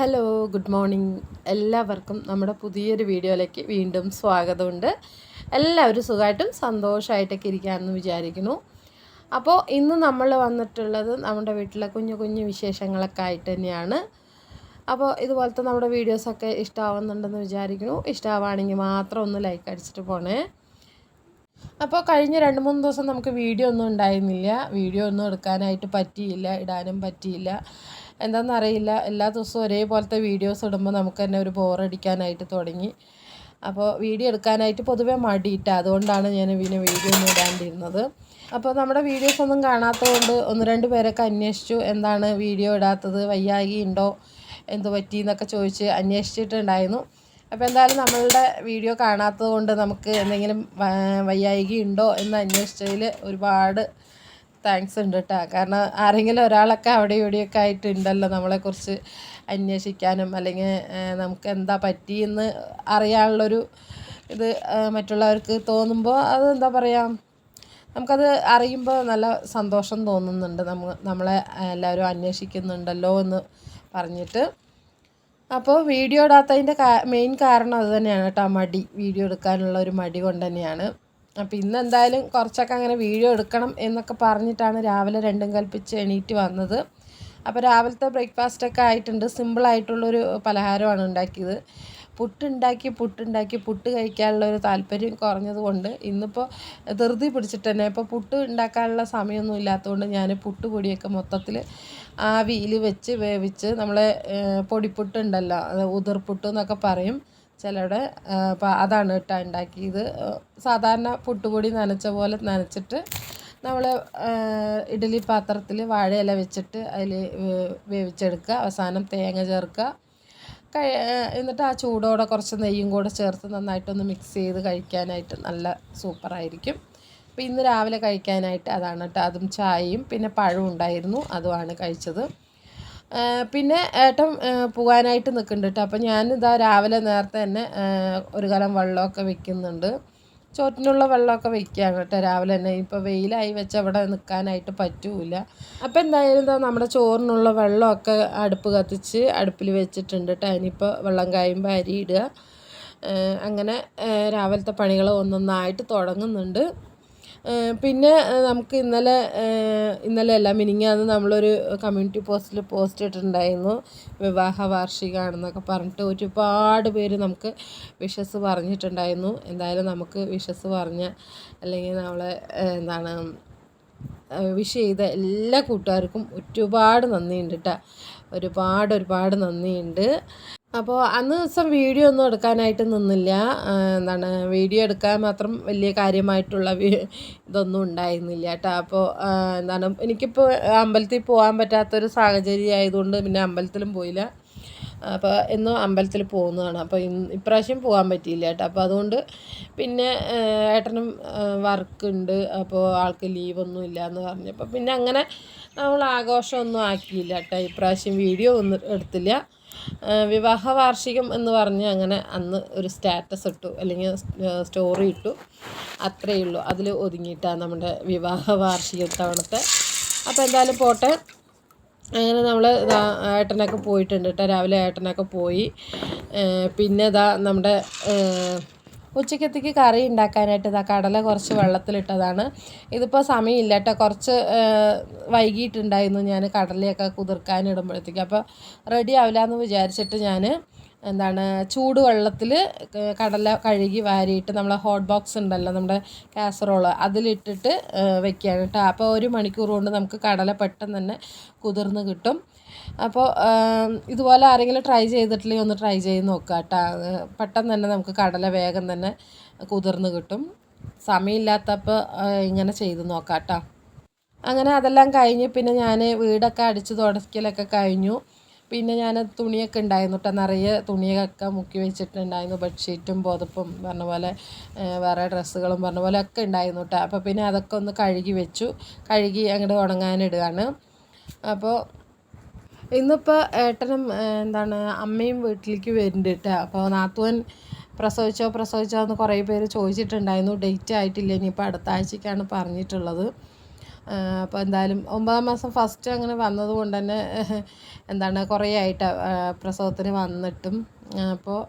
Hello good morning. എല്ലാവർക്കും നമ്മുടെ പുതിയൊരു വീഡിയോയിലേക്ക് വീണ്ടും സ്വാഗതമുണ്ട്. എല്ലാവരും സുഖമായിട്ടും സന്തോഷമായിട്ടൊക്കെ ഇരിക്കാമെന്ന് വിചാരിക്കുന്നു. അപ്പോൾ ഇന്ന് നമ്മൾ വന്നിട്ടുള്ളത് നമ്മുടെ വീട്ടിലെ കുഞ്ഞു കുഞ്ഞു വിശേഷങ്ങളൊക്കെ ആയിട്ട് തന്നെയാണ്. അപ്പോൾ ഇതുപോലത്തെ നമ്മുടെ വീഡിയോസൊക്കെ ഇഷ്ടമാവുന്നുണ്ടെന്ന് വിചാരിക്കുന്നു. ഇഷ്ടമാവുകയാണെങ്കിൽ മാത്രം ഒന്ന് ലൈക്ക് അടിച്ചിട്ട് പോണേ. അപ്പോൾ കഴിഞ്ഞ രണ്ട് മൂന്ന് ദിവസം നമുക്ക് വീഡിയോ ഒന്നും ഉണ്ടായിരുന്നില്ല. വീഡിയോ ഒന്നും എടുക്കാനായിട്ട് പറ്റിയില്ല ഇടാനും പറ്റിയില്ല. എന്താണെന്നറിയില്ല എല്ലാ ദിവസവും ഒരേപോലത്തെ വീഡിയോസ് ഇടുമ്പോൾ നമുക്ക് തന്നെ ഒരു ബോറടിക്കാനായിട്ട് തുടങ്ങി. അപ്പോൾ വീഡിയോ എടുക്കാനായിട്ട് പൊതുവേ മടിയിട്ട അതുകൊണ്ടാണ് ഞാൻ പിന്നെ വീഡിയോ ഒന്നും ഇടാണ്ടിരുന്നത്. അപ്പോൾ നമ്മുടെ വീഡിയോസ് ഒന്നും കാണാത്തതുകൊണ്ട് ഒന്ന് രണ്ട് പേരൊക്കെ അന്വേഷിച്ചു എന്താണ് വീഡിയോ ഇടാത്തത് വയ്യായി ഉണ്ടോ എന്ത് പറ്റി എന്നൊക്കെ ചോദിച്ച് അന്വേഷിച്ചിട്ടുണ്ടായിരുന്നു. അപ്പോൾ എന്തായാലും നമ്മളുടെ വീഡിയോ കാണാത്തത് കൊണ്ട് നമുക്ക് എന്തെങ്കിലും വയ്യായിക ഉണ്ടോ എന്ന് അന്വേഷിച്ചതിൽ ഒരുപാട് താങ്ക്സ് ഉണ്ട് കേട്ടോ കാരണം ആരെങ്കിലും ഒരാളൊക്കെ അവിടെ ഇവിടെയൊക്കെ ആയിട്ടുണ്ടല്ലോ നമ്മളെക്കുറിച്ച് അന്വേഷിക്കാനും അല്ലെങ്കിൽ നമുക്ക് എന്താ പറ്റിയെന്ന് അറിയാനുള്ളൊരു ഇത് മറ്റുള്ളവർക്ക് തോന്നുമ്പോൾ അത് എന്താ പറയുക നമുക്കത് അറിയുമ്പോൾ നല്ല സന്തോഷം തോന്നുന്നുണ്ട്. നമ്മൾ നമ്മളെ എല്ലാവരും അന്വേഷിക്കുന്നുണ്ടല്ലോ എന്ന് പറഞ്ഞിട്ട്. അപ്പോൾ വീഡിയോ ഇടാത്തതിന്റെ മെയിൻ കാരണം അത് തന്നെയാണ് കേട്ടോ മടി വീഡിയോ എടുക്കാനുള്ള ഒരു മടി കൊണ്ട് തന്നെയാണ്. അപ്പോൾ ഇന്ന് എന്തായാലും കുറച്ചൊക്കെ അങ്ങനെ വീഡിയോ എടുക്കണം എന്നൊക്കെ പറഞ്ഞിട്ടാണ് രാവിലെ രണ്ടും കൽപ്പിച്ച് എണീറ്റ് വന്നത്. അപ്പോൾ രാവിലത്തെ ബ്രേക്ക്ഫാസ്റ്റൊക്കെ ആയിട്ടുണ്ട്. സിമ്പിളായിട്ടുള്ളൊരു പലഹാരമാണ് ഉണ്ടാക്കിയത്. പുട്ടുണ്ടാക്കി പുട്ടുണ്ടാക്കി പുട്ട് കഴിക്കാനുള്ള ഒരു താല്പര്യം കുറഞ്ഞതുകൊണ്ട് ഇന്നിപ്പോൾ ധൃതി പിടിച്ചിട്ട് തന്നെ ഇപ്പോൾ പുട്ട് ഉണ്ടാക്കാനുള്ള സമയമൊന്നും ഇല്ലാത്തതുകൊണ്ട് ഞാൻ പുട്ടുപൊടിയൊക്കെ മൊത്തത്തിൽ ആവിയിൽ വെച്ച് വേവിച്ച് നമ്മളെ പൊടിപ്പുട്ടുണ്ടല്ലോ അത് ഉതിർപ്പുട്ട് എന്നൊക്കെ പറയും. ചിലരുടെ അപ്പോൾ അതാണ് കേട്ടോ ഉണ്ടാക്കിയത് സാധാരണ പുട്ടുപൊടി നനച്ച പോലെ നനച്ചിട്ട് നമ്മൾ ഇഡ്ഡലി പാത്രത്തിൽ വാഴയില വെച്ചിട്ട് അതിൽ വേവിച്ചെടുക്കുക. അവസാനം തേങ്ങ ചേർക്കുക. കഴി എന്നിട്ട് ആ ചൂടോടെ കുറച്ച് നെയ്യും കൂടെ ചേർത്ത് നന്നായിട്ടൊന്ന് മിക്സ് ചെയ്ത് കഴിക്കാനായിട്ട് നല്ല സൂപ്പറായിരിക്കും അപ്പോൾ ഇന്ന് രാവിലെ കഴിക്കാനായിട്ട് അതാണ് കേട്ടോ അതും ചായയും പിന്നെ പഴവും ഉണ്ടായിരുന്നു. അതുമാണ് കഴിച്ചത്. പിന്നെ ഏട്ടൻ പോകാനായിട്ട് നിൽക്കുന്നുണ്ട് കേട്ടോ. ഞാൻ ഞാനിതാ രാവിലെ നേരത്തെ തന്നെ ഒരു കലം വെള്ളമൊക്കെ വെക്കുന്നുണ്ട്. ചോറ്റിനുള്ള വെള്ളമൊക്കെ വെക്കുകയാണ് കേട്ടോ രാവിലെ തന്നെ. ഇപ്പോൾ വെയിലായി വെച്ച് അവിടെ നിൽക്കാനായിട്ട് പറ്റൂല. അപ്പോൾ എന്തായാലും എന്താ നമ്മുടെ ചോറിനുള്ള വെള്ളമൊക്കെ അടുപ്പ് കത്തിച്ച് അടുപ്പിൽ വെച്ചിട്ടുണ്ട് കേട്ടോ. ഇനിയിപ്പോൾ വെള്ളം കായുമ്പോൾ അരി ഇടുക. അങ്ങനെ രാവിലത്തെ പണികൾ ഒന്നൊന്നായിട്ട് തുടങ്ങുന്നുണ്ട്. പിന്നെ നമുക്ക് ഇന്നലെ ഇന്നലെ അല്ല മിനിങ്ങാന്ന് നമ്മളൊരു കമ്മ്യൂണിറ്റി പോസ്റ്റിൽ പോസ്റ്റ് ഇട്ടിട്ടുണ്ടായിരുന്നു. വിവാഹ വാർഷികമാണെന്നൊക്കെ പറഞ്ഞിട്ട് ഒരുപാട് പേര് നമുക്ക് വിഷസ് പറഞ്ഞിട്ടുണ്ടായിരുന്നു. എന്തായാലും നമുക്ക് വിഷസ് പറഞ്ഞ അല്ലെങ്കിൽ നമ്മളെ എന്താണ് വിഷ് ചെയ്ത എല്ലാ കൂട്ടുകാർക്കും ഒരുപാട് നന്ദിയുണ്ട് കേട്ടോ ഒരുപാട് ഒരുപാട് നന്ദിയുണ്ട്. അപ്പോൾ അന്ന് ദിവസം വീഡിയോ ഒന്നും എടുക്കാനായിട്ട് നിന്നില്ല. എന്താണ് വീഡിയോ എടുക്കാൻ മാത്രം വലിയ കാര്യമായിട്ടുള്ള ഇതൊന്നും ഉണ്ടായിരുന്നില്ല കേട്ടോ. അപ്പോൾ എന്താണ് എനിക്കിപ്പോൾ അമ്പലത്തിൽ പോകാൻ പറ്റാത്തൊരു സാഹചര്യം ആയതുകൊണ്ട് പിന്നെ അമ്പലത്തിലും പോയില്ല. അപ്പോൾ എന്നും അമ്പലത്തിൽ പോകുന്നതാണ്. അപ്പോൾ ഇപ്രാവശ്യം പോകാൻ പറ്റിയില്ല കേട്ടോ. അപ്പോൾ അതുകൊണ്ട് പിന്നെ ഏട്ടനും വർക്ക് ഉണ്ട് അപ്പോൾ ആൾക്ക് ലീവൊന്നും ഇല്ല എന്ന് പറഞ്ഞപ്പോൾ പിന്നെ അങ്ങനെ നമ്മൾ ആഘോഷമൊന്നും ആക്കിയില്ല കേട്ടോ. ഇപ്രാവശ്യം വീഡിയോ ഒന്നും എടുത്തില്ല. വിവാഹ വാർഷികം എന്ന് പറഞ്ഞ് അങ്ങനെ അന്ന് ഒരു സ്റ്റാറ്റസ് ഇട്ടു അല്ലെങ്കിൽ സ്റ്റോറി ഇട്ടു. അത്രയേ ഉള്ളൂ. അതിൽ ഒതുങ്ങിയിട്ടാണ് നമ്മുടെ വിവാഹ വാർഷിക തവണത്തെ അപ്പോൾ എന്തായാലും പോട്ടെ. അങ്ങനെ നമ്മൾ ഏട്ടനൊക്കെ പോയിട്ടുണ്ട് കേട്ടോ. രാവിലെ ഏട്ടനൊക്കെ പോയി. പിന്നെ ഇതാ നമ്മുടെ ഉച്ചക്കത്തേക്ക് കറി ഉണ്ടാക്കാനായിട്ട് ഇതാ കടല കുറച്ച് വെള്ളത്തിലിട്ടതാണ്. ഇതിപ്പോൾ സമയമില്ല കേട്ടോ. കുറച്ച് വൈകിട്ടുണ്ടായിരുന്നു ഞാൻ കടലയൊക്കെ കുതിർക്കാനിടുമ്പോഴത്തേക്ക് അപ്പോൾ റെഡി ആവില്ല എന്ന് വിചാരിച്ചിട്ട് ഞാൻ എന്താണ് ചൂടുവെള്ളത്തിൽ കടല കഴുകി വാരിയിട്ട് നമ്മളെ ഹോട്ട് ബോക്സ് ഉണ്ടല്ലോ നമ്മുടെ കാസറോൾ അതിലിട്ടിട്ട് വെക്കുകയാണ് കേട്ടോ. അപ്പോൾ ഒരു മണിക്കൂർ കൊണ്ട് നമുക്ക് കടല പെട്ടെന്ന് തന്നെ കുതിർന്ന് കിട്ടും. അപ്പോൾ ഇതുപോലെ ആരെങ്കിലും ട്രൈ ചെയ്തിട്ടില്ലെങ്കിൽ ഒന്ന് ട്രൈ ചെയ്ത് നോക്കുക കേട്ടോ. പെട്ടെന്ന് തന്നെ നമുക്ക് കടല വേഗം തന്നെ കുതിർന്ന് കിട്ടും. സമയമില്ലാത്തപ്പോൾ ഇങ്ങനെ ചെയ്ത് നോക്കാം കേട്ടോ. അങ്ങനെ അതെല്ലാം കഴിഞ്ഞ് പിന്നെ ഞാൻ വീടൊക്കെ അടിച്ച് തുടക്കലൊക്കെ കഴിഞ്ഞു. പിന്നെ ഞാൻ തുണിയൊക്കെ ഉണ്ടായിരുന്നു കേട്ടോ. നിറയെ തുണിയൊക്കെ മുക്കി വെച്ചിട്ടുണ്ടായിരുന്നു. ബെഡ്ഷീറ്റും പുതപ്പും പറഞ്ഞ പോലെ വേറെ ഡ്രസ്സുകളും പറഞ്ഞ പോലെ ഒക്കെ ഉണ്ടായിരുന്നു കേട്ടോ. അപ്പോൾ പിന്നെ അതൊക്കെ ഒന്ന് കഴുകി വെച്ചു. കഴുകി അങ്ങോട്ട് ഉണങ്ങാനിടുകയാണ്. അപ്പോൾ ഇന്നിപ്പോൾ ഏട്ടനും എന്താണ് അമ്മയും വീട്ടിലേക്ക് വരുന്നുണ്ട് കേട്ടോ അപ്പോൾ നാത്തുവൻ പ്രസവിച്ചോ പ്രസവിച്ചോ എന്ന് കുറേ പേര് ചോദിച്ചിട്ടുണ്ടായിരുന്നു. ഡേറ്റ് ആയിട്ടില്ല ഇനിയിപ്പോൾ അടുത്ത ആഴ്ചയ്ക്കാണ് പറഞ്ഞിട്ടുള്ളത്. അപ്പോൾ എന്തായാലും ഒമ്പതാം മാസം ഫസ്റ്റ് അങ്ങനെ വന്നത് കൊണ്ട് തന്നെ എന്താണ് കുറേ ആയിട്ട് പ്രസവത്തിന് വന്നിട്ടും. അപ്പോൾ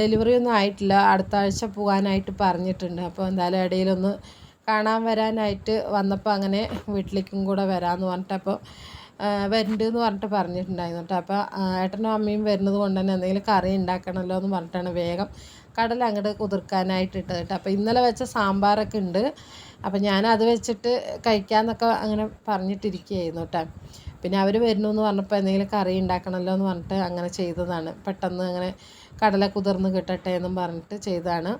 ഡെലിവറി ഒന്നും ആയിട്ടില്ല. അടുത്ത ആഴ്ച പോകാനായിട്ട് പറഞ്ഞിട്ടുണ്ട്. അപ്പോൾ എന്തായാലും ഇടയിലൊന്ന് കാണാൻ വരാനായിട്ട് വന്നപ്പോൾ അങ്ങനെ വീട്ടിലേക്കും കൂടെ വരാമെന്ന് പറഞ്ഞിട്ട് അപ്പോൾ വരുന്നുണ്ട് എന്ന് പറഞ്ഞിട്ട് പറഞ്ഞിട്ടുണ്ടായിരുന്നു കേട്ടോ. അപ്പോൾ ഏട്ടനും അമ്മയും വരുന്നത് കൊണ്ട് തന്നെ എന്തെങ്കിലും കറി ഉണ്ടാക്കണമല്ലോ എന്ന് പറഞ്ഞിട്ടാണ് വേഗം കടല അങ്ങോട്ട് കുതിർക്കാനായിട്ട് ഇട്ടത് കേട്ടോ. അപ്പോൾ ഇന്നലെ വെച്ച സാമ്പാറൊക്കെ ഉണ്ട്. അപ്പോൾ ഞാൻ അത് വെച്ചിട്ട് കഴിക്കാമെന്നൊക്കെ അങ്ങനെ പറഞ്ഞിട്ടിരിക്കുകയായിരുന്നു കേട്ടോ. പിന്നെ അവർ വരുന്നു എന്ന് പറഞ്ഞപ്പോൾ എന്തെങ്കിലും കറി ഉണ്ടാക്കണമല്ലോ എന്ന് പറഞ്ഞിട്ട് അങ്ങനെ ചെയ്തതാണ്. പെട്ടെന്ന് അങ്ങനെ കടല കുതിർന്ന് കിട്ടട്ടെ എന്നും പറഞ്ഞിട്ട് ചെയ്തതാണ്.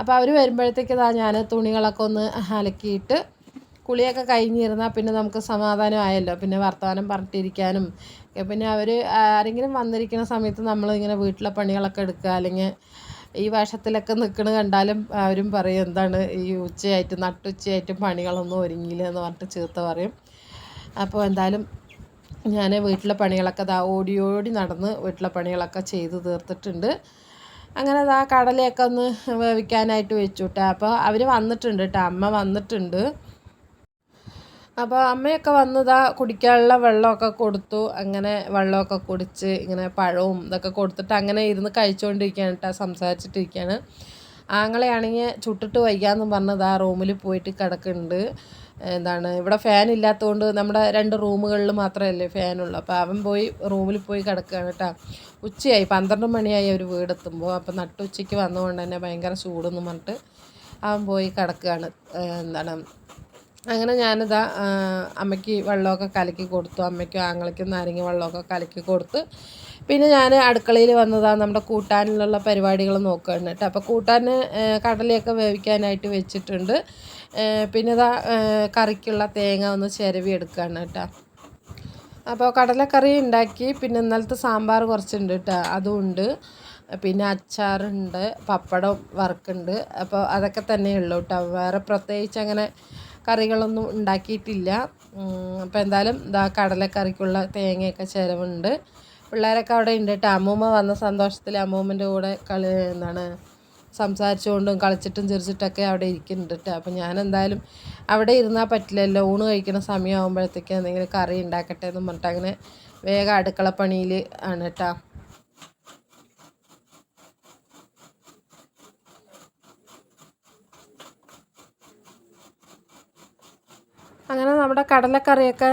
അപ്പോൾ അവർ വരുമ്പോഴത്തേക്ക് ഞാൻ തുണികളൊക്കെ ഒന്ന് അലക്കിയിട്ട് കുളിയൊക്കെ കഴിഞ്ഞിരുന്നാൽ പിന്നെ നമുക്ക് സമാധാനമായല്ലോ. പിന്നെ വർത്തമാനം പറഞ്ഞിട്ടിരിക്കാനും. പിന്നെ അവർ ആരെങ്കിലും വന്നിരിക്കുന്ന സമയത്ത് നമ്മളിങ്ങനെ വീട്ടിലെ പണികളൊക്കെ എടുക്കുക. അല്ലെങ്കിൽ ഈ വേഷത്തിലൊക്കെ നിൽക്കണ കണ്ടാലും അവരും പറയും എന്താണ് ഈ ഉച്ചയായിട്ട് നട്ടുച്ചയായിട്ടും പണികളൊന്നും ഒരുങ്ങിയില്ല എന്ന് പറഞ്ഞിട്ട് ചീത്ത പറയും. അപ്പോൾ എന്തായാലും ഞാൻ വീട്ടിലെ പണികളൊക്കെ ദാ ഓടി ഓടി നടന്ന് വീട്ടിലെ പണികളൊക്കെ ചെയ്ത് തീർത്തിട്ടുണ്ട്. അങ്ങനെ ദാ കടലയൊക്കെ ഒന്ന് വേവിക്കാനായിട്ട് വെച്ചു കേട്ടോ. അപ്പോൾ അവർ വന്നിട്ടുണ്ട് കേട്ടോ. അമ്മ വന്നിട്ടുണ്ട്. അപ്പോൾ അമ്മയൊക്കെ വന്നതാ കുടിക്കാനുള്ള വെള്ളമൊക്കെ കൊടുത്തു. അങ്ങനെ വെള്ളമൊക്കെ കുടിച്ച് ഇങ്ങനെ പഴവും ഇതൊക്കെ കൊടുത്തിട്ട് അങ്ങനെ ഇരുന്ന് കഴിച്ചുകൊണ്ടിരിക്കുകയാണ് കേട്ടോ സംസാരിച്ചിട്ടിരിക്കുകയാണ്. ആങ്ങളെയാണെങ്കിൽ ചുട്ടിട്ട് വയ്യാന്ന് പറഞ്ഞത് റൂമിൽ പോയിട്ട് കിടക്കുന്നുണ്ട്. എന്താണ് ഇവിടെ ഫാൻ ഇല്ലാത്തതുകൊണ്ട് നമ്മുടെ രണ്ട് റൂമുകളിൽ മാത്രമല്ലേ ഫാനുള്ളൂ അപ്പോൾ അവൻ പോയി റൂമിൽ പോയി കിടക്കുകയാണ് കേട്ടോ. ഉച്ചയായി പന്ത്രണ്ട് മണിയായി ഒരു വീടെത്തുമ്പോൾ. അപ്പോൾ നട്ടുച്ചയ്ക്ക് വന്നതുകൊണ്ട് തന്നെ ഭയങ്കര ചൂടെന്ന് പറഞ്ഞിട്ട് അവൻ പോയി കിടക്കുകയാണ്. എന്താണ് അങ്ങനെ ഞാനിതാ അമ്മയ്ക്ക് വെള്ളമൊക്കെ കലക്കി കൊടുത്തു. അമ്മയ്ക്കും ആങ്ങളയ്ക്കും നാരങ്ങ വെള്ളമൊക്കെ കലക്കി കൊടുത്ത്. പിന്നെ ഞാൻ അടുക്കളയിൽ വന്നതാണ് നമ്മുടെ കൂട്ടാനിലുള്ള പരിപാടികൾ നോക്കുകയാണ് കേട്ടോ. അപ്പോൾ കൂട്ടാൻ കടലയൊക്കെ വേവിക്കാനായിട്ട് വെച്ചിട്ടുണ്ട്. പിന്നെ ഇതാ കറിക്കുള്ള തേങ്ങ ഒന്ന് ചിരവി എടുക്കുകയാണ് കേട്ടോ. അപ്പോൾ കടലക്കറി ഉണ്ടാക്കി പിന്നെ ഇന്നലത്തെ സാമ്പാർ കുറച്ചുണ്ട് കേട്ടോ. അതുമുണ്ട് പിന്നെ അച്ചാറുണ്ട് പപ്പടം വറുക്കുണ്ട്. അപ്പോൾ അതൊക്കെ തന്നെ ഉള്ളൂ കേട്ടോ. വേറെ പ്രത്യേകിച്ച് അങ്ങനെ കറികളൊന്നും ഉണ്ടാക്കിയിട്ടില്ല. അപ്പോൾ എന്തായാലും ഇതാ കടലക്കറിക്കുള്ള തേങ്ങയൊക്കെ ചിലവുണ്ട് പിള്ളേരൊക്കെ അവിടെ ഉണ്ട് കേട്ടോ. അമ്മൂമ്മ വന്ന സന്തോഷത്തിൽ അമ്മൂമ്മന്റെ കൂടെ കളി എന്താണ് സംസാരിച്ചുകൊണ്ടും കളിച്ചിട്ടും ചിരിച്ചിട്ടൊക്കെ അവിടെ ഇരിക്കുന്നുണ്ട് കേട്ടോ. അപ്പം ഞാൻ എന്തായാലും അവിടെ ഇരുന്നാൽ പറ്റില്ലല്ലോ. ഊണ് കഴിക്കുന്ന സമയമാകുമ്പോഴത്തേക്ക് എന്തെങ്കിലും കറി ഉണ്ടാക്കട്ടെ എന്ന് പറഞ്ഞിട്ട് അങ്ങനെ വേഗം അടുക്കളപ്പണിയിൽ ആണ് കേട്ടോ. അങ്ങനെ നമ്മുടെ കടലക്കറിയൊക്കെ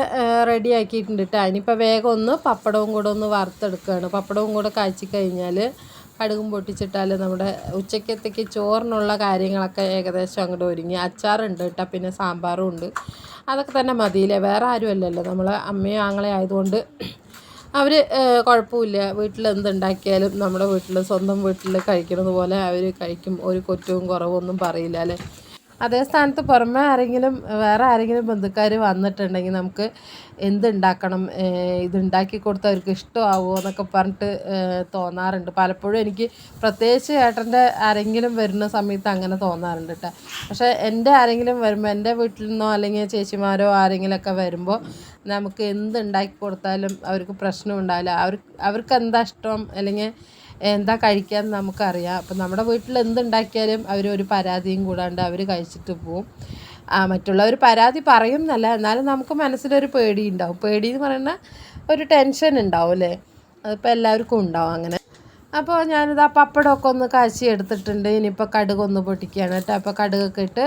റെഡിയാക്കിയിട്ടുണ്ട് കേട്ടോ ഇനിയിപ്പോൾ വേഗം ഒന്ന് പപ്പടവും കൂടെ ഒന്ന് വറുത്തെടുക്കുകയാണ്. പപ്പടവും കൂടെ കാച്ചി കഴിഞ്ഞാൽ കടുകും പൊട്ടിച്ചിട്ടാൽ നമ്മുടെ ഉച്ചക്കത്തേക്ക് ചോറിനുള്ള കാര്യങ്ങളൊക്കെ ഏകദേശം അങ്ങോട്ട് ഒരുങ്ങി. അച്ചാറുണ്ട് കേട്ടോ പിന്നെ സാമ്പാറും ഉണ്ട്. അതൊക്കെ തന്നെ മതിയില്ലേ? വേറെ ആരും അല്ലല്ലോ. നമ്മൾ അമ്മയും ആങ്ങളെ ആയതുകൊണ്ട് അവർ കുഴപ്പമില്ല. വീട്ടിൽ എന്തുണ്ടാക്കിയാലും നമ്മുടെ വീട്ടിൽ സ്വന്തം വീട്ടിൽ കഴിക്കുന്നത് പോലെ അവർ കഴിക്കും. ഒരു കുറ്റവും കുറവൊന്നും പറയില്ല അല്ലേ? അതേ സ്ഥാനത്ത് പുറമെ ആരെങ്കിലും വേറെ ആരെങ്കിലും ബന്ധുക്കാർ വന്നിട്ടുണ്ടെങ്കിൽ നമുക്ക് എന്തുണ്ടാക്കണം ഇതുണ്ടാക്കി കൊടുത്താൽ അവർക്ക് ഇഷ്ടമാവുമോ എന്നൊക്കെ പറഞ്ഞിട്ട് തോന്നാറുണ്ട്. പലപ്പോഴും എനിക്ക് പ്രത്യേകിച്ച് ഏട്ടന്റെ ആരെങ്കിലും വരുന്ന സമയത്ത് അങ്ങനെ തോന്നാറുണ്ട് കേട്ടോ. പക്ഷേ എന്റെ ആരെങ്കിലും വരുമ്പോൾ എന്റെ വീട്ടിൽ നിന്നോ അല്ലെങ്കിൽ ചേച്ചിമാരോ ആരെങ്കിലുമൊക്കെ വരുമ്പോൾ നമുക്ക് എന്തുണ്ടാക്കി കൊടുത്താലും അവർക്ക് പ്രശ്നം ഉണ്ടാവില്ല അവർ അവർക്ക് എന്താ ഇഷ്ടം? അല്ലെങ്കിൽ എന്താ കഴിക്കാൻ നമുക്കറിയാം. അപ്പം നമ്മുടെ വീട്ടിൽ എന്തുണ്ടാക്കിയാലും അവർ ഒരു പരാതിയും കൂടാണ്ട് അവർ കഴിച്ചിട്ട് പോവും. മറ്റുള്ളവർ പരാതി പറയും എന്നല്ല എന്നാലും നമുക്ക് മനസ്സിലൊരു പേടി ഉണ്ടാവും. പേടി എന്ന് പറയുന്ന ഒരു ടെൻഷൻ ഉണ്ടാവും അല്ലേ? അതിപ്പോൾ എല്ലാവർക്കും ഉണ്ടാവും അങ്ങനെ. അപ്പോൾ ഞാനിത് ആ പപ്പടമൊക്കെ ഒന്ന് കാച്ചി എടുത്തിട്ടുണ്ട്. ഇനിയിപ്പോൾ കടുക് ഒന്ന് പൊട്ടിക്കുകയാണ് കേട്ടോ. അപ്പോൾ കടുകൊക്കെ ഇട്ട്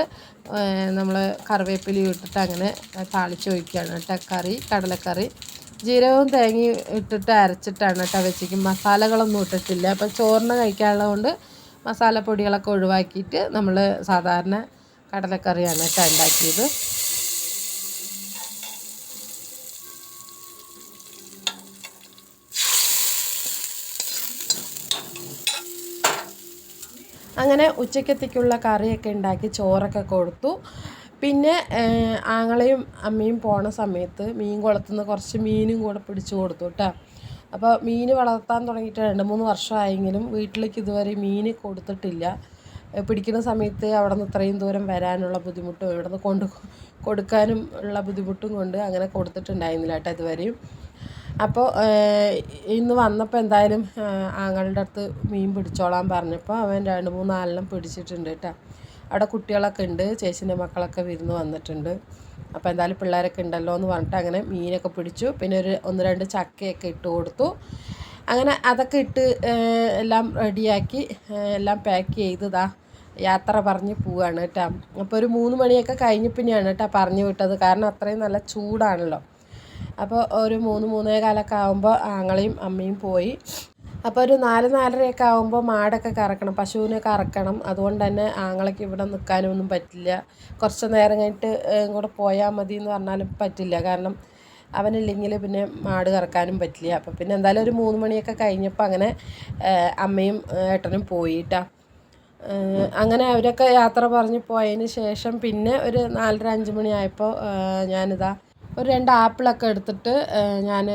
നമ്മൾ കറിവേപ്പിലി ഇട്ടിട്ട് അങ്ങനെ താളിച്ച് ഒഴിക്കുകയാണ് കേട്ടോ. കറി കടലക്കറി. ജീരകവും തേങ്ങയും ഇട്ടിട്ട് അരച്ചിട്ടാണ് കേട്ടോ വെച്ചേക്കും മസാലകളൊന്നും ഇട്ടിട്ടില്ല. അപ്പം ചോറിന് കഴിക്കാനുള്ളത് മസാലപ്പൊടികളൊക്കെ ഒഴിവാക്കിയിട്ട് നമ്മൾ സാധാരണ കടലക്കറിയാണ് കേട്ടോ ഉണ്ടാക്കിയത്. അങ്ങനെ ഉച്ചക്കത്തേക്കുള്ള കറിയൊക്കെ ഉണ്ടാക്കി ചോറൊക്കെ കൊടുത്തു. പിന്നെ ആങ്ങളെയും അമ്മയും പോണ സമയത്ത് മീൻ കുളത്തുനിന്ന് കുറച്ച് മീനും കൂടെ പിടിച്ചു കൊടുത്തു കേട്ടോ അപ്പോൾ മീൻ വളർത്താൻ തുടങ്ങിയിട്ട് രണ്ട് മൂന്ന് വർഷമായെങ്കിലും വീട്ടിലേക്ക് ഇതുവരെ മീൻ കൊടുത്തിട്ടില്ല. പിടിക്കുന്ന സമയത്ത് അവിടെ നിന്ന് ഇത്രയും ദൂരം വരാനുള്ള ബുദ്ധിമുട്ടും ഇവിടെ നിന്ന് കൊണ്ട് കൊടുക്കാനും ഉള്ള ബുദ്ധിമുട്ടും കൊണ്ട് അങ്ങനെ കൊടുത്തിട്ടുണ്ടായിരുന്നില്ല കേട്ടോ ഇതുവരെയും. അപ്പോൾ ഇന്ന് വന്നപ്പോൾ എന്തായാലും ആങ്ങളുടെ അടുത്ത് മീൻ പിടിച്ചോളാൻ പറഞ്ഞപ്പോൾ അവൻ രണ്ട് മൂന്നാലെണ്ണം പിടിച്ചിട്ടുണ്ട് കേട്ടോ അവിടെ കുട്ടികളൊക്കെ ഉണ്ട് ചേച്ചീന്റെ മക്കളൊക്കെ വിരുന്ന് വന്നിട്ടുണ്ട്. അപ്പോൾ എന്തായാലും പിള്ളേരൊക്കെ ഉണ്ടല്ലോ എന്ന് പറഞ്ഞിട്ട് അങ്ങനെ മീനൊക്കെ പിടിച്ചു. പിന്നെ ഒരു ഒന്ന് രണ്ട് ചക്കയൊക്കെ ഇട്ട് കൊടുത്തു. അങ്ങനെ അതൊക്കെ ഇട്ട് എല്ലാം റെഡിയാക്കി എല്ലാം പാക്ക് ചെയ്തതാ യാത്ര പറഞ്ഞ് പോവുകയാണ് കേട്ടോ. അപ്പോൾ ഒരു മൂന്ന് മണിയൊക്കെ കഴിഞ്ഞ് പിന്നെയാണ് കേട്ടോ പറഞ്ഞു വിട്ടത്. കാരണം അത്രയും നല്ല ചൂടാണല്ലോ. അപ്പോൾ ഒരു മൂന്ന് മൂന്നേ കാലൊക്കെ ആകുമ്പോൾ ആങ്ങളെയും അമ്മയും പോയി. അപ്പോൾ ഒരു നാല് നാലരയൊക്കെ ആകുമ്പോൾ മാടൊക്കെ കറക്കണം പശുവിനെ കറക്കണം. അതുകൊണ്ട് തന്നെ ആങ്ങളയ്ക്ക് ഇവിടെ നിൽക്കാനൊന്നും പറ്റില്ല. കുറച്ച് നേരം കഴിഞ്ഞിട്ട് കൂടെ പോയാൽ മതി എന്ന് പറഞ്ഞാലും പറ്റില്ല. കാരണം അവനില്ലെങ്കിൽ പിന്നെ മാട് കറക്കാനും പറ്റില്ല. അപ്പോൾ പിന്നെ എന്തായാലും ഒരു മൂന്ന് മണിയൊക്കെ കഴിഞ്ഞപ്പോൾ അങ്ങനെ അമ്മയും ഏട്ടനും പോയിട്ടാ. അങ്ങനെ അവരൊക്കെ യാത്ര പറഞ്ഞ് പോയതിന് ശേഷം പിന്നെ ഒരു നാലര അഞ്ച് മണിയായപ്പോൾ ഞാനിതാ ഒരു രണ്ട് ആപ്പിളൊക്കെ എടുത്തിട്ട് ഞാൻ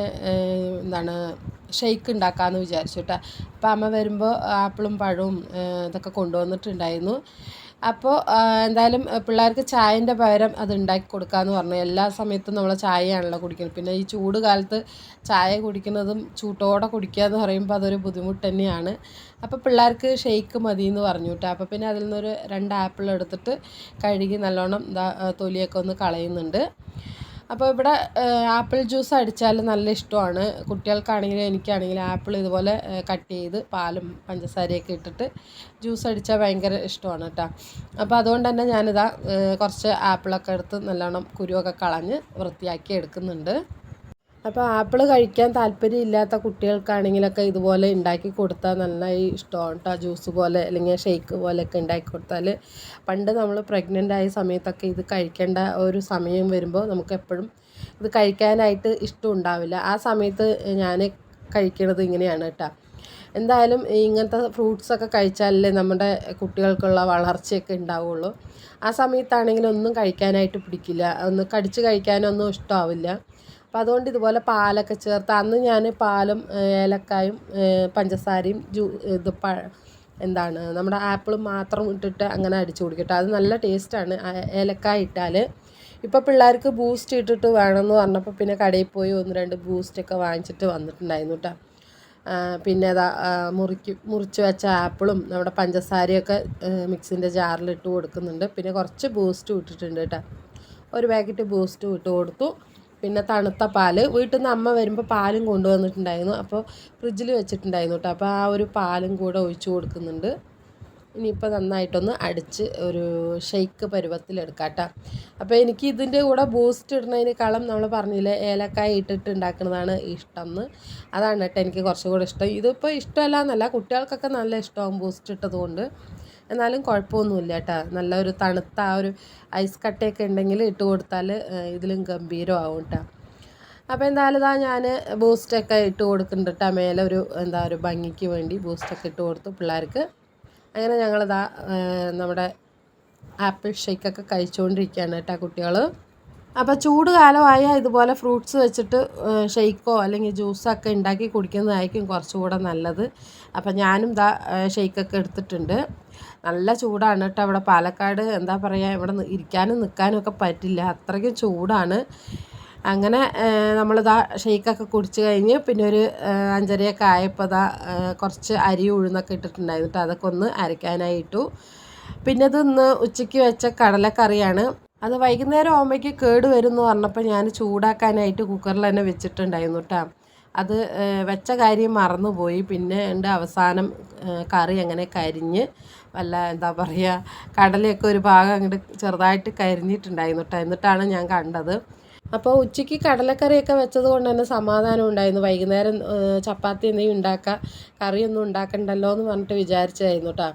എന്താണ് ഷെയ്ക്ക് ഉണ്ടാക്കാമെന്ന് വിചാരിച്ചു കേട്ടോ അപ്പോൾ അമ്മ വരുമ്പോൾ ആപ്പിളും പഴവും ഇതൊക്കെ കൊണ്ടുവന്നിട്ടുണ്ടായിരുന്നു. അപ്പോൾ എന്തായാലും പിള്ളേർക്ക് ചായന്റെ പകരം അത് ഉണ്ടാക്കി കൊടുക്കാമെന്ന് പറഞ്ഞു. എല്ലാ സമയത്തും നമ്മൾ ചായയാണല്ലോ കുടിക്കുന്നത് പിന്നെ ഈ ചൂട് കാലത്ത് ചായ കുടിക്കുന്നതും ചൂട്ടോടെ കുടിക്കുക എന്ന് പറയുമ്പോൾ അതൊരു ബുദ്ധിമുട്ട് തന്നെയാണ്. അപ്പോൾ പിള്ളേർക്ക് ഷെയ്ക്ക് മതി എന്ന് പറഞ്ഞു കേട്ടോ അപ്പോൾ പിന്നെ അതിൽ നിന്നൊരു രണ്ട് ആപ്പിൾ എടുത്തിട്ട് കഴുകി നല്ലോണം തൊലിയൊക്കെ ഒന്ന് കളയുന്നുണ്ട്. അപ്പോൾ ഇവിടെ ആപ്പിൾ ജ്യൂസ് അടിച്ചാൽ നല്ല ഇഷ്ടമാണ്. കുട്ടികൾക്കാണെങ്കിലും എനിക്കാണെങ്കിലും ആപ്പിൾ ഇതുപോലെ കട്ട് ചെയ്ത് പാലും പഞ്ചസാരയൊക്കെ ഇട്ടിട്ട് ജ്യൂസ് അടിച്ചാൽ ഭയങ്കര ഇഷ്ടമാണ് കേട്ടോ അപ്പോൾ അതുകൊണ്ട് തന്നെ ഞാനിതാ കുറച്ച് ആപ്പിളൊക്കെ എടുത്ത് നല്ലോണം കുരുവൊക്കെ കളഞ്ഞ് വൃത്തിയാക്കി എടുക്കുന്നുണ്ട്. അപ്പോൾ ആപ്പിൾ കഴിക്കാൻ താല്പര്യമില്ലാത്ത കുട്ടികൾക്കാണെങ്കിലൊക്കെ ഇതുപോലെ ഉണ്ടാക്കി കൊടുത്താൽ നന്നായി ഇഷ്ടമാണ് കേട്ടോ ജ്യൂസ് പോലെ അല്ലെങ്കിൽ ഷേക്ക് പോലെയൊക്കെ ഉണ്ടാക്കി കൊടുത്താൽ പണ്ട് നമ്മൾ പ്രഗ്നന്റ് ആയ സമയത്തൊക്കെ ഇത് കഴിക്കേണ്ട ഒരു സമയം വരുമ്പോൾ നമുക്ക് എപ്പോഴും ഇത് കഴിക്കാനായിട്ട് ഇഷ്ടം ഉണ്ടാവില്ല. ആ സമയത്ത് ഞാൻ കഴിക്കണത് ഇങ്ങനെയാണ് കേട്ടോ. എന്തായാലും ഇങ്ങനത്തെ ഫ്രൂട്ട്സൊക്കെ കഴിച്ചാലല്ലേ നമ്മുടെ കുട്ടികൾക്കുള്ള വളർച്ചയൊക്കെ ഉണ്ടാവുള്ളൂ. ആ സമയത്താണെങ്കിൽ ഒന്നും കഴിക്കാനായിട്ട് പിടിക്കില്ല. ഒന്ന് കടിച്ച് കഴിക്കാനൊന്നും ഇഷ്ടമാവില്ല. അപ്പം അതുകൊണ്ട് ഇതുപോലെ പാലൊക്കെ ചേർത്ത് അന്ന് ഞാൻ പാലും ഏലക്കായും പഞ്ചസാരയും ജ്യൂ ഇത് പ എന്താണ് നമ്മുടെ ആപ്പിൾ മാത്രം ഇട്ടിട്ട് അങ്ങനെ അടിച്ചു കുടിക്കട്ടെ അത് നല്ല ടേസ്റ്റാണ്. ഏലക്കായ ഇട്ടാൽ ഇപ്പോൾ പിള്ളേർക്ക് ബൂസ്റ്റ് ഇട്ടിട്ട് വേണമെന്ന് പറഞ്ഞപ്പോൾ പിന്നെ കടയിൽ പോയി ഒന്ന് രണ്ട് ബൂസ്റ്റൊക്കെ വാങ്ങിച്ചിട്ട് വന്നിട്ടുണ്ടായിരുന്നു കേട്ടോ. പിന്നെ അതാ മുറിക്ക് മുറിച്ച് വെച്ച ആപ്പിളും നമ്മുടെ പഞ്ചസാരയൊക്കെ മിക്സിന്റെ ജാറിലിട്ട് കൊടുക്കുന്നുണ്ട്. പിന്നെ കുറച്ച് ബൂസ്റ്റും ഇട്ടിട്ടുണ്ട് കേട്ടോ. ഒരു പാക്കറ്റ് ബൂസ്റ്റും ഇട്ട് കൊടുത്തു. പിന്നെ തണുത്ത പാൽ വീട്ടിൽ നിന്ന് അമ്മ വരുമ്പോൾ പാലും കൊണ്ടുവന്നിട്ടുണ്ടായിരുന്നു. അപ്പോൾ ഫ്രിഡ്ജിൽ വെച്ചിട്ടുണ്ടായിരുന്നു കേട്ടോ അപ്പോൾ ആ ഒരു പാലും കൂടെ ഒഴിച്ചു കൊടുക്കുന്നുണ്ട്. ഇനിയിപ്പോൾ നന്നായിട്ടൊന്ന് അടിച്ച് ഒരു ഷെയ്ക്ക് പരുവത്തിലെടുക്കാം കേട്ടോ അപ്പോൾ എനിക്ക് ഇതിന്റെ കൂടെ ബൂസ്റ്റ് ഇടുന്നതിനേക്കാളും നമ്മൾ പറഞ്ഞില്ലേ ഏലക്കായ ഇട്ടിട്ട് ഉണ്ടാക്കുന്നതാണ് ഇഷ്ടം എന്ന് അതാണ് കേട്ടോ എനിക്ക് കുറച്ചും കൂടെ ഇഷ്ടം. ഇതിപ്പോൾ ഇഷ്ടമല്ല എന്നല്ല കുട്ടികൾക്കൊക്കെ നല്ല ഇഷ്ടമാകും ബൂസ്റ്റ് ഇട്ടത് കൊണ്ട് എന്നാലും കുഴപ്പമൊന്നുമില്ല കേട്ടോ. നല്ലൊരു തണുത്ത ആ ഒരു ഐസ് കട്ടയൊക്കെ ഉണ്ടെങ്കിൽ ഇട്ട് കൊടുത്താൽ ഇതിലും ഗംഭീരമാവും കേട്ടോ. അപ്പോൾ എന്തായാലും ഇതാ ഞാൻ ബൂസ്റ്റൊക്കെ ഇട്ട് കൊടുക്കുന്നുണ്ട് കേട്ടോ. മേലെ ഒരു എന്താ ഒരു ഭംഗിക്ക് വേണ്ടി ബൂസ്റ്റൊക്കെ ഇട്ട് കൊടുത്തു പിള്ളേർക്ക്. അങ്ങനെ ഞങ്ങളിതാ നമ്മുടെ ആപ്പിൾ ഷേക്കൊക്കെ കഴിച്ചുകൊണ്ടിരിക്കുകയാണ് കേട്ടോ കുട്ടികൾ. അപ്പോൾ ചൂട് കാലമായാൽ ഇതുപോലെ ഫ്രൂട്ട്സ് വെച്ചിട്ട് ഷെയ്ക്കോ അല്ലെങ്കിൽ ജ്യൂസൊക്കെ ഉണ്ടാക്കി കുടിക്കുന്നതായിരിക്കും കുറച്ചുകൂടെ നല്ലത്. അപ്പോൾ ഞാനും ഏഹ്, ഷെയ്ക്കൊക്കെ എടുത്തിട്ടുണ്ട്. നല്ല ചൂടാണ് കേട്ടോ ഇവിടെ പാലക്കാട് എന്താ പറയുക ഇവിടെ ഇരിക്കാനും നിൽക്കാനും ഒക്കെ പറ്റില്ല. അത്രയ്ക്കും ചൂടാണ്. അങ്ങനെ നമ്മളിതാ ഷെയ്ക്കൊക്കെ കുടിച്ച് കഴിഞ്ഞ് പിന്നെ ഒരു അഞ്ചരയൊക്കെ ആയപ്പോൾ ഇതാ കുറച്ച് അരി ഉഴുന്നൊക്കെ ഇട്ടിട്ടുണ്ടായിരുന്നു അതൊക്കെ ഒന്ന് അരയ്ക്കാനായി ഇട്ടു. പിന്നെ ഇത് ഇന്ന് ഉച്ചയ്ക്ക് വെച്ച കടലക്കറിയാണ്. അത് വൈകുന്നേരം ആകുമ്പോഴേക്ക് കേട് വരും എന്ന് പറഞ്ഞപ്പോൾ ഞാൻ ചൂടാക്കാനായിട്ട് കുക്കറിൽ തന്നെ വെച്ചിട്ടുണ്ടായിരുന്നു കേട്ടോ അത് വെച്ച കാര്യം മറന്നുപോയി. പിന്നെ എന്റെ അവസാനം കറി അങ്ങനെ കരിഞ്ഞ് വല്ല എന്താ പറയുക കടലയൊക്കെ ഒരു ഭാഗം അങ്ങോട്ട് ചെറുതായിട്ട് കരിഞ്ഞിട്ടുണ്ടായിരുന്നു കേട്ടോ എന്നിട്ടാണ് ഞാൻ കണ്ടത്. അപ്പോൾ ഉച്ചയ്ക്ക് കടലക്കറിയൊക്കെ വെച്ചത് കൊണ്ട് തന്നെ സമാധാനം ഉണ്ടായിരുന്നു. വൈകുന്നേരം ചപ്പാത്തി എന്തെങ്കിലും ഉണ്ടാക്കുക കറിയൊന്നും ഉണ്ടാക്കണ്ടല്ലോ എന്ന് പറഞ്ഞിട്ട് വിചാരിച്ചതായിരുന്നു കേട്ടോ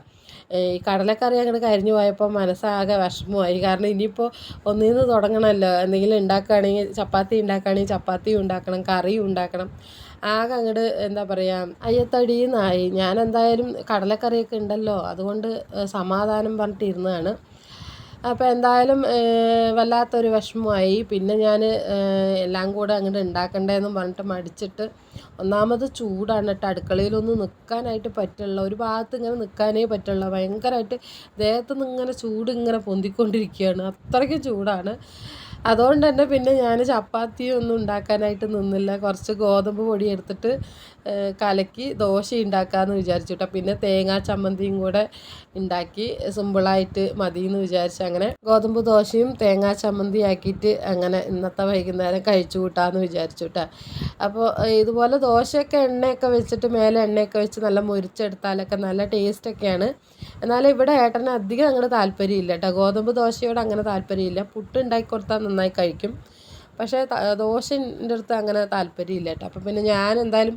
ഈ കടലക്കറി അങ്ങനെ കരിഞ്ഞു പോയപ്പോൾ മനസ്സാകെ വിഷമമായി. കാരണം ഇനിയിപ്പോൾ ഒന്നിൽ നിന്ന് തുടങ്ങണമല്ലോ എന്തെങ്കിലും ഉണ്ടാക്കുകയാണെങ്കിൽ ചപ്പാത്തി ഉണ്ടാക്കുകയാണെങ്കിൽ ചപ്പാത്തി ഉണ്ടാക്കണം കറിയും ഉണ്ടാക്കണം. ആകെ അങ്ങോട്ട് എന്താ പറയുക അയ്യത്തടിയെന്നായി. ഞാൻ എന്തായാലും കടലക്കറിയൊക്കെ ഉണ്ടല്ലോ. അതുകൊണ്ട് സമാധാനം പറഞ്ഞിട്ട് ഇരുന്നതാണ്. അപ്പോൾ എന്തായാലും വല്ലാത്തൊരു വിഷമമായി. പിന്നെ ഞാൻ എല്ലാം കൂടെ അങ്ങോട്ട് ഉണ്ടാക്കണ്ടേന്നും പറഞ്ഞിട്ട് മടിച്ചിട്ട് ഒന്നാമത് ചൂടാണ് കേട്ടോ. അടുക്കളയിലൊന്നും നിൽക്കാനായിട്ട് പറ്റുള്ള ഒരു ഭാഗത്ത് ഇങ്ങനെ നിൽക്കാനേ പറ്റുള്ള ഭയങ്കരമായിട്ട് ദേഹത്തുനിന്ന് ഇങ്ങനെ ചൂട് ഇങ്ങനെ പൊന്തിക്കൊണ്ടിരിക്കുകയാണ് അത്രയ്ക്ക് ചൂടാണ്. അതുകൊണ്ട് തന്നെ പിന്നെ ഞാൻ ചപ്പാത്തി ഒന്നും ഉണ്ടാക്കാനായിട്ട് നിന്നില്ല. കുറച്ച് ഗോതമ്പ് പൊടി എടുത്തിട്ട് കലക്കി ദോശ ഉണ്ടാക്കാമെന്ന് വിചാരിച്ചു കേട്ടോ പിന്നെ തേങ്ങാ ചമ്മന്തിയും കൂടെ ഉണ്ടാക്കി സിമ്പിളായിട്ട് മതി എന്ന് വിചാരിച്ചു. അങ്ങനെ ഗോതമ്പ് ദോശയും തേങ്ങാ ചമ്മന്തി ആക്കിയിട്ട് അങ്ങനെ ഇന്നത്തെ വൈകുന്നേരം കഴിച്ചു കൂട്ടാമെന്ന് വിചാരിച്ചു കേട്ടോ അപ്പോൾ ഇതുപോലെ ദോശയൊക്കെ എണ്ണയൊക്കെ വെച്ചിട്ട് മേലെ എണ്ണയൊക്കെ വെച്ച് നല്ല മുരിച്ചെടുത്താലൊക്കെ നല്ല ടേസ്റ്റൊക്കെയാണ്. എന്നാൽ ഇവിടെ ഏട്ടന് അധികം അങ്ങോട്ട് താല്പര്യമില്ല കേട്ടോ ഗോതമ്പ് ദോശയോട് അങ്ങനെ താല്പര്യമില്ല. പുട്ട് ഉണ്ടാക്കി കൊടുത്താൽ നന്നായി കഴിക്കും പക്ഷേ ദോശന്റെ അടുത്ത് അങ്ങനെ താല്പര്യമില്ല കേട്ടോ അപ്പം പിന്നെ ഞാൻ എന്തായാലും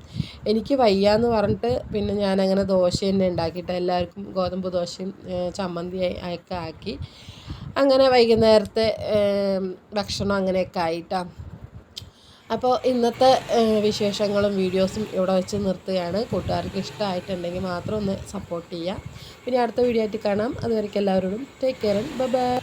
എനിക്ക് വയ്യാന്ന് പറഞ്ഞിട്ട് പിന്നെ ഞാൻ അങ്ങനെ ദോശ തന്നെ ഉണ്ടാക്കിയിട്ട് എല്ലാവർക്കും ഗോതമ്പ് ദോശയും ചമ്മന്തി ഒക്കെ ആക്കി അങ്ങനെ വൈകുന്നേരത്തെ ഭക്ഷണം അങ്ങനെയൊക്കെ ആയിട്ടാ. അപ്പോൾ ഇന്നത്തെ വിശേഷങ്ങളും വീഡിയോസും ഇവിടെ വെച്ച് നിർത്തുകയാണ്. കൂട്ടുകാർക്ക് ഇഷ്ടമായിട്ടുണ്ടെങ്കിൽ മാത്രം ഒന്ന് സപ്പോർട്ട് ചെയ്യുക. പിന്നെ അടുത്ത വീഡിയോ ആയിട്ട് കാണാം. അതുവരേക്കും എല്ലാവരോടും ടേക്ക് കെയർ ബൈ ബൈ